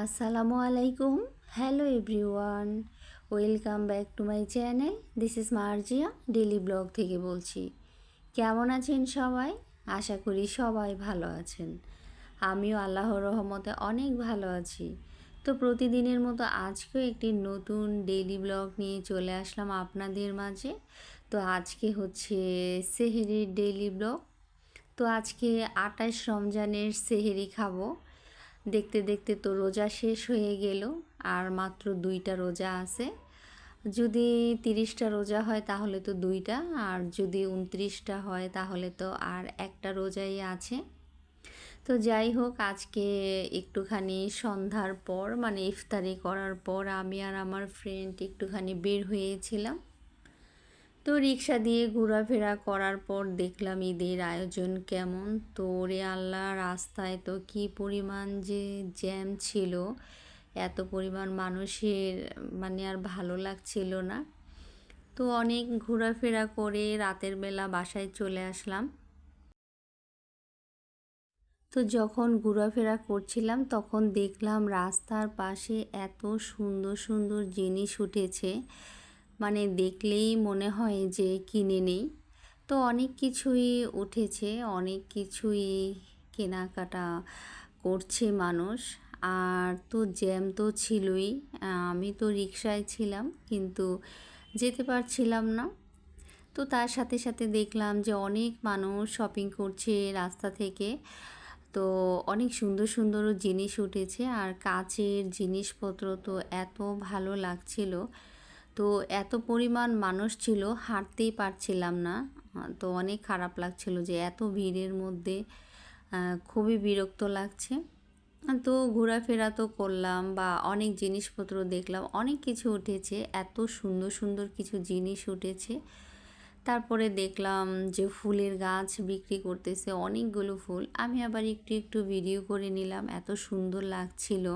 আসসালামু আলাইকুম। Hello everyone welcome back to my channel this is Marzia daily blog থেকে বলছি। কেমন আছেন সবাই? আশা করি সবাই ভালো আছেন। আমিও আল্লাহর রহমতে অনেক ভালো আছি। তো প্রতিদিনের মতো আজকেও একটি নতুন ডেইলি ব্লগ নিয়ে চলে আসলাম আপনাদের মাঝে। তো আজকে হচ্ছে সেহেরির ডেইলি ব্লগ তো আজকে আটাশ রমজানের সেহেরি খাব। দেখতে দেখতে তো রোজা শেষ হয়ে গেল, আর মাত্র দুইটা রোজা আছে। যদি তিরিশটা রোজা হয় তাহলে তো দুইটা, আর যদি উনত্রিশটা হয় তাহলে তো আর একটা রোজাই আছে। তো যাই হোক, আজকে একটুখানি সন্ধ্যার পর মানে ইফতারি করার পর আমি আর আমার ফ্রেন্ড একটুখানি বের হয়েছিলাম। তো রিক্সা দিয়ে ঘোরাফেরা করার পর দেখলাম ঈদের আয়োজন কেমন? তো রে আল্লাহ, রাস্তায় তো কি পরিমাণ যে জ্যাম ছিল, এত পরিমাণ মানুষের মানে আর ভালো লাগছিল না। তো অনেক ঘোরাফেরা করে রাতের বেলা বাসায় চলে আসলাম। তো যখন ঘোরাফেরা করছিলাম, তখন দেখলাম রাস্তার পাশে এত সুন্দর সুন্দর জিনিস উঠেছে। মানে দেখলেই মনে হয় যে কিনে নেই। তো অনেক কিছুই উঠেছে, অনেক কিছুই কেনাকাটা করছে মানুষ। আর তো জ্যাম তো ছিলই, আমি তো রিক্সায় ছিলাম কিন্তু যেতে পারছিলাম না। তো তার সাথে সাথে দেখলাম যে অনেক মানুষ শপিং করছে রাস্তা থেকে। তো অনেক সুন্দর সুন্দর জিনিস উঠেছে আর কাচের জিনিসপত্র তো এত ভালো লাগছিল। তো এত পরিমাণ মানুষ ছিল, হাঁটতেই পারছিলাম না। তো অনেক খারাপ লাগছিল যে এত ভিড়ের মধ্যে খুবই বিরক্ত লাগছে। তো ঘোরাফেরা তো করলাম বা অনেক জিনিসপত্র দেখলাম, অনেক কিছু উঠেছে, এত সুন্দর সুন্দর কিছু জিনিস উঠেছে। তারপরে দেখলাম যে ফুলের গাছ বিক্রি করতেছে, অনেকগুলো ফুল। আমি আবার একটু একটু ভিডিও করে নিলাম, এত সুন্দর লাগছিল।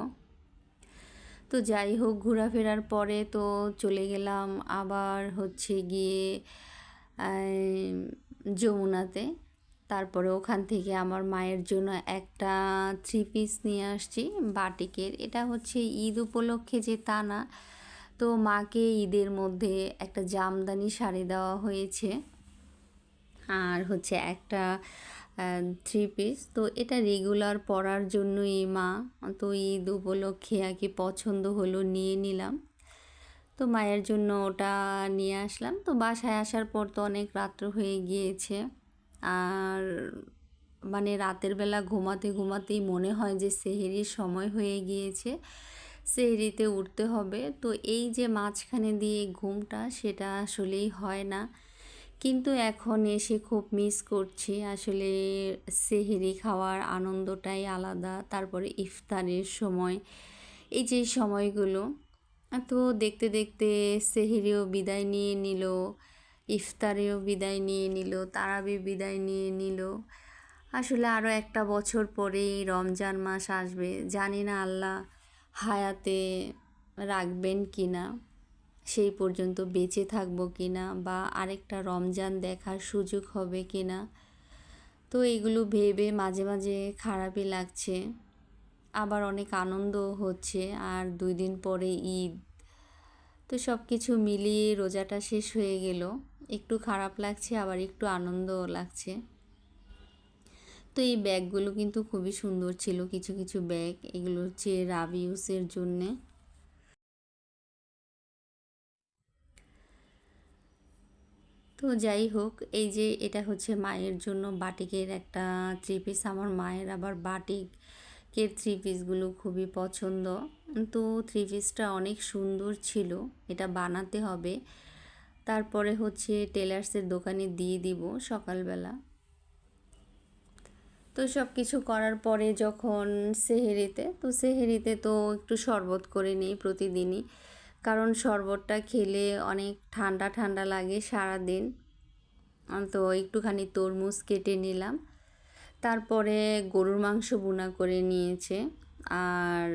তো যাই হোক, ঘোরাফেরার পরে তো চলে গেলাম আবার হচ্ছে গিয়ে যমুনাতে। তারপরে ওখান থেকে আমার মায়ের জন্য একটা থ্রি পিস নিয়ে আসছি, বাটিকের। এটা হচ্ছে ঈদ উপলক্ষে যে তা না তো মাকে ঈদের মধ্যে একটা জামদানি শাড়ি দেওয়া হয়েছে। আর হচ্ছে একটা থ্রি পিস তো এটা রেগুলার পরার জন্যই মা, তো ঈদ উপলক্ষে আর কি পছন্দ হলো নিয়ে নিলাম। তো মায়ের জন্য ওটা নিয়ে আসলাম। তো বাসায় আসার পর তো অনেক রাত্র হয়ে গিয়েছে। আর মানে রাতের বেলা ঘুমাতে ঘুমাতেই মনে হয় যে সেহেরির সময় হয়ে গিয়েছে। সেহেরিতে উঠতে হবে। তো এই যে মাঝখানে দিয়ে ঘুমটা সেটা আসলেই হয় না। কিন্তু এখন এসে খুব মিস করছি। আসলে সেহেরি খাওয়ার আনন্দটাই আলাদা, তারপরে ইফতারের সময়। এই যে সময়গুলো, তো দেখতে দেখতে সেহেরিও বিদায় নিয়ে নিল, ইফতারেও বিদায় নিয়ে নিল, তারাবি বিদায় নিয়ে নিল। আসলে আরও একটা বছর পরেই রমজান মাস আসবে, জানি না আল্লাহ হায়াতে রাখবেন কি না সেই পর্যন্ত বেঁচে থাকব কি না বা আরেকটা রমজান দেখার সুযোগ হবে কি না তো এগুলো ভেবে মাঝে মাঝে খারাপই লাগছে। আবার অনেক আনন্দও হচ্ছে আর দুই দিন পরে ঈদ। তো সব কিছু মিলিয়ে রোজাটা শেষ হয়ে গেল। একটু খারাপ লাগছে, আবার একটু আনন্দও লাগছে। তো এই ব্যাগগুলো কিন্তু খুবই সুন্দর ছিল, কিছু কিছু ব্যাগ। এগুলো হচ্ছে রাবিউসের জন্যে। তো যাই হোক, এই যে এটা হচ্ছে মায়ের জন্য বাটিকের একটা থ্রি পিস আমার মায়ের আবার বাটিকের থ্রি পিসগুলো খুবই পছন্দ। তো থ্রি পিসটা অনেক সুন্দর ছিল, এটা বানাতে হবে। তারপরে হচ্ছে টেলার্সের দোকানে দিয়ে দিব সকালবেলা। তো সব কিছু করার পরে যখন সেহেরিতে, তো সেহেরিতে তো একটু শরবত করে নিই প্রতিদিনই। কারণ শরবতটা খেলে অনেক ঠান্ডা ঠান্ডা লাগে সারা দিন তো একটুখানি তরমুজ কেটে নিলাম। তারপরে গরুর মাংস বুনা করে নিয়েছে। আর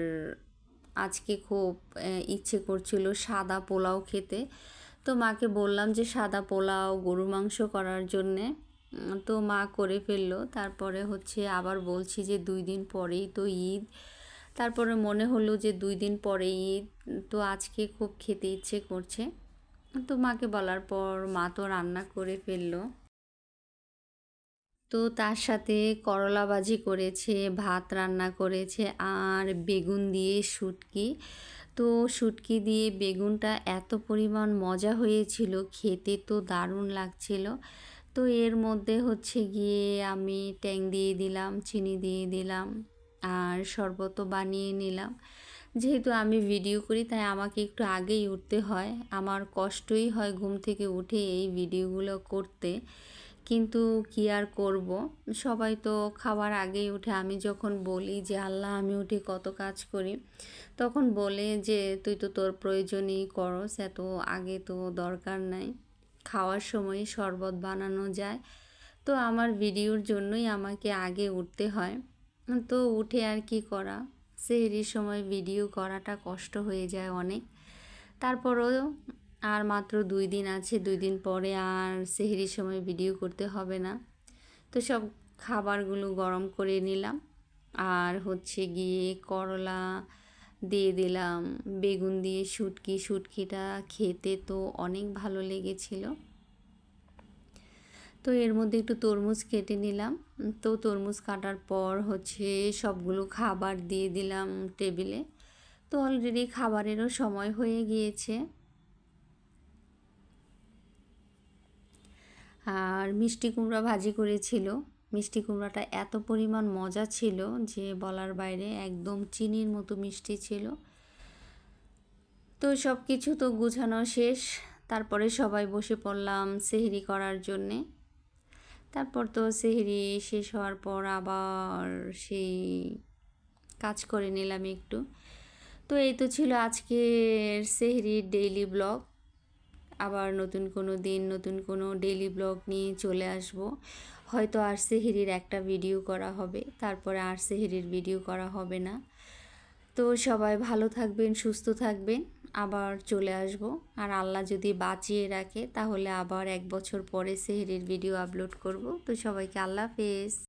আজকে খুব ইচ্ছে করছিল সাদা পোলাও খেতে। তো মাকে বললাম যে সাদা পোলাও গরু মাংস করার জন্যে। তো মা করে ফেলল। তারপরে হচ্ছে আবার বলছি যে দুই দিন পরেই তো ঈদ। তারপরে মনে হলো যে দুই দিন পরে ঈদ তো আজকে খুব খেতে ইচ্ছে করছে। তো মাকে বলার পর মা তো রান্না করে ফেলল। তো তার সাথে করলা ভাজি করেছে, ভাত রান্না করেছে আর বেগুন দিয়ে শুটকি। তো শুটকি দিয়ে বেগুনটা এত পরিমাণ মজা হয়েছিল, খেতে তো দারুণ লাগছিল। তো এর মধ্যে হচ্ছে গিয়ে আমি ট্যাং দিয়ে দিলাম, চিনি দিয়ে দিলাম। আর শরবতও বানিয়ে নিলাম। যেহেতু আমি ভিডিও করি, তাই আমাকে একটু আগেই উঠতে হয়। আমার কষ্টই হয় ঘুম থেকে উঠে এই ভিডিওগুলো করতে। কিন্তু কি আর করব? সবাই তো খাবার আগেই উঠে। আমি যখন বলি যে, আল্লাহ, আমি উঠে কত কাজ করি, তখন বলে যে, তুই তো তোর প্রয়োজনই করস, এত আগে তো দরকার নাই। খাওয়ার সময় শরবত বানানো যায়। তো আমার ভিডিওর জন্যই আমাকে আগে উঠতে হয়। তো উঠে আর কি করা? সেহরির সময় ভিডিও করাটা কষ্ট হয়ে যায় অনেক। তারপরও আর মাত্র দুই দিন আছে, দুই দিন পরে আর সেহরির সময় ভিডিও করতে হবে না। তো সব খাবারগুলো গরম করে নিলাম। আর হচ্ছে গিয়ে করলা দিয়ে দিলাম, বেগুন দিয়ে শুটকি। শুটকিটা খেতে তো অনেক ভালো লেগেছিল। তো এর মধ্যে একটু তরমুজ কেটে নিলাম। তো তরমুজ কাটার পর হচ্ছে সবগুলো খাবার দিয়ে দিলাম টেবিলে। তো অলরেডি খাবারেরও সময় হয়ে গিয়েছে। আর মিষ্টি কুমড়া ভাজি করেছিল। মিষ্টি কুমড়াটা এত পরিমাণ মজা ছিল যে বলার বাইরে একদম চিনির মতো মিষ্টি ছিল। তো সব কিছু তো গুছানো শেষ। তারপরে সবাই বসে পড়লাম সেহরি করার জন্যে। তারপর তো সেহরি শেষ হওয়ার পর আবার সেই কাজ করে নিলাম একটু। তো এই তো ছিল আজকের সেহরির ডেইলি ব্লগ আবার নতুন কোনো দিন, নতুন কোনো ডেইলি ব্লগ নিয়ে চলে আসব। হয়তো আর সেহেরির একটা ভিডিও করা হবে, তারপরে আর সেহেরির ভিডিও করা হবে না। তো সবাই ভালো থাকবেন, সুস্থ থাকবেন। আবার চলে আসব। আর আল্লাহ যদি বাঁচিয়ে রাখে, তাহলে আবার এক বছর পরে সেহেরির ভিডিও আপলোড করব। তো সবাইকে আল্লাহ হাফেজ।